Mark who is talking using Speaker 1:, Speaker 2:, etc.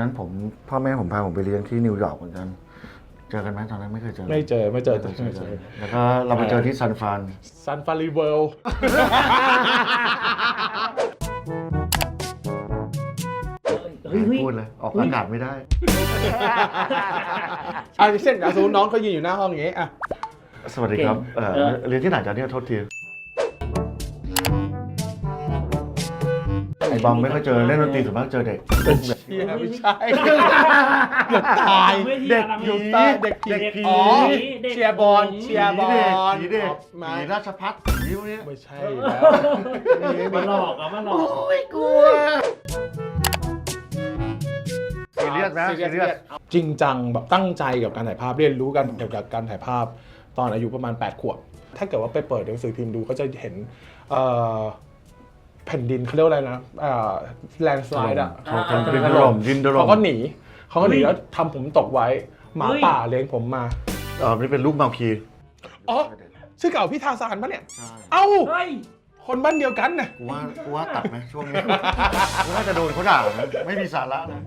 Speaker 1: นั้นผมพ่อแม่ผมพาผมไปเรียนที่นิวยอร์กเหมือนกัน เจอกันไหมตอนนั้นไม่เคยเจอ
Speaker 2: ไม่เจอไม่เจอ
Speaker 1: ไม่เคย
Speaker 2: ไม่
Speaker 1: เจ
Speaker 2: เจ
Speaker 1: อ
Speaker 2: อ
Speaker 1: แล้วก็เราไปเจอที่ซันฟราน
Speaker 2: ซันฟารีเวิลด์
Speaker 3: เฮ้ยเฮ้ย
Speaker 1: พูดเลย ออกอากาศไม่ได้
Speaker 2: อะเช่นอาซูน้องเขายืนอยู่หน้าห้องอย่างงี้อะ
Speaker 1: สวัสดีครับ
Speaker 3: เก่ง
Speaker 1: เอ่อ
Speaker 3: เออ
Speaker 1: เรียนที่ไหนจ๊ะเนี่ยโทษที ไอ้บอมไม่ค่อยเจอเล่นดนตรีส่วนมากเจอเด็ก
Speaker 2: เชียไม่ใช่เกือบตาย
Speaker 1: เด็ก
Speaker 2: อยู่
Speaker 1: ผี
Speaker 2: ใต้เด็กผี
Speaker 1: เด็กผี
Speaker 2: อ๋อ
Speaker 3: เด็ก
Speaker 2: เชียร์บอลเชียร์บอล
Speaker 1: ผีเด็ก
Speaker 2: ไม่
Speaker 1: ผีราชพัฒผีพวกเนี้ย
Speaker 2: ไม่ใช่แล้ว
Speaker 3: มาหลอกอะมาหลอก
Speaker 1: โอ้ยกลัวซีเรียสนะซีเรียส
Speaker 2: จริงจังแบบตั้งใจกับการถ่ายภาพเรียนรู้กันเกี่ยวกับการถ่ายภาพตอนอายุประมาณ 8 ขวบ ถ้าเกิดว่าไปเปิดหนังสือพิมพ์ดูก็จะเห็นเอ่อ แผ่นดินเขาเรียกว่าอะไรนะแลนสไลด์อะ
Speaker 3: อ่า
Speaker 1: ทำดินถล่มดินถล่ม
Speaker 2: เขาก็หนีเขาก็หนี
Speaker 3: เฮ้ย
Speaker 2: แล้วทำผมตกไว้หมา
Speaker 3: เฮ้ย
Speaker 2: ป่าเลี้ยงผมมา
Speaker 1: เออนี่เป็นลูกเมาคี
Speaker 2: อ๋อ ชื่อเก่าพี่ทาซานปะเนี่ย
Speaker 1: ใช่
Speaker 2: เอ้า
Speaker 3: เฮ้ย
Speaker 2: คนบ้านเดียวกันนะ
Speaker 1: กูว่ากูว่าตัดไหมช่วงนี้กูน่าจะโดนเขาด่านะไม่มีสาระนะ